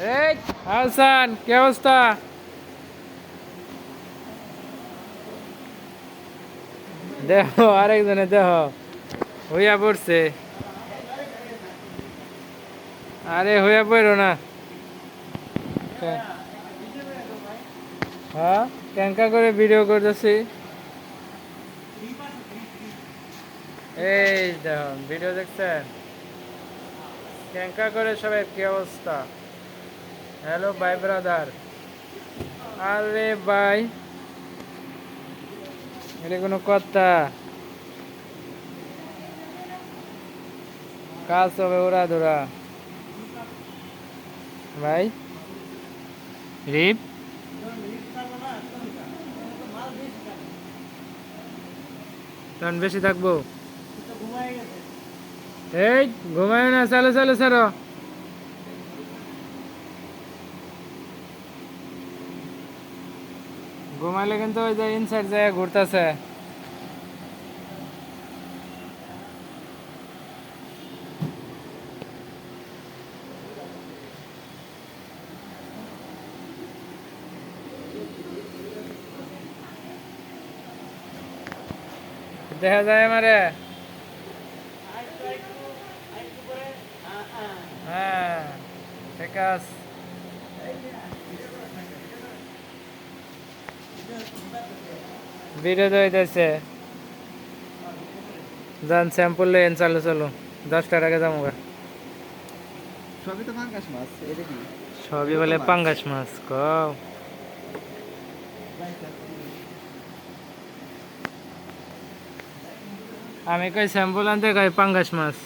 এই, হাসান, কি অবস্থা? দেহ আরেকজনে দেহ হইয়া পড়ছে। আরে, হইয়া পড়ো না। হ্যাঁ ক্যাঙ্কা করে ভিডিও করতেছি। এই দেখুন ভিডিও দেখছেন? ক্যাঙ্কা করে সবাই, কি অবস্থা? হ্যালো বাই ব্রাদার আরে ভাই এটা কোনো কথা। কাজ হবে ওরা ধরা। ভাই? রিপ? তখন বেশি থাকব। এই ঘুমায় না চালো চালো ছাড়ো। ঘুমাইলে কিন্তু ওই যে ইনসাইড যায় ঘুরতেছে। দেখা যায় আমারে। হ্যাঁ ঠিক আছে। ভিডিও দইতেছে যান স্যাম্পল লেন চালু চালু। দশটার আগে যাব। সবই তো পাঙ্গাস মাছ সবই বলে পাঙ্গাস মাছ কও। আমি কই স্যাম্পল আনতে কই পাঙ্গাস মাছ।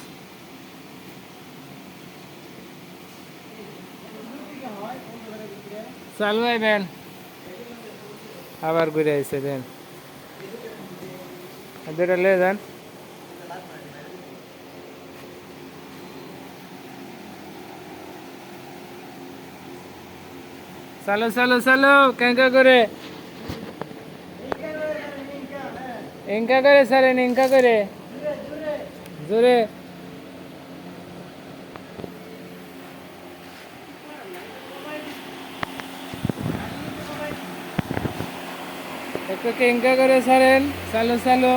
চালু আইবেন আবার ঘুরে আইসে দেন। দুটা লে চালো চালো চালো, কেঙ্কা করে। ইনকা করে, সারেন, ইনকা করে। জোরে। একটু কেঙ্কা করে সারেন চালো চালো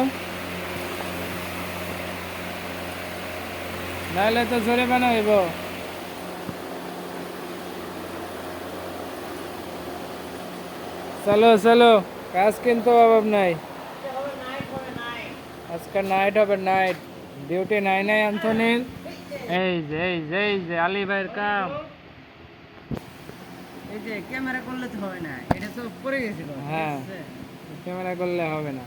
নাহলে তো জোরে বানা হইব চলো চলো কাজ কিন্তু অভাব নাই আজকে নাইট হবে নাইট ডিউটি নাই নাই অ্যান্থনির এই যে এই যে এই যে আলী ভাইয়ের কাম এই যে ক্যামেরা করলে তো হবে না এটা তো পড়ে গেছিল হ্যাঁ ক্যামেরা করলে হবে না।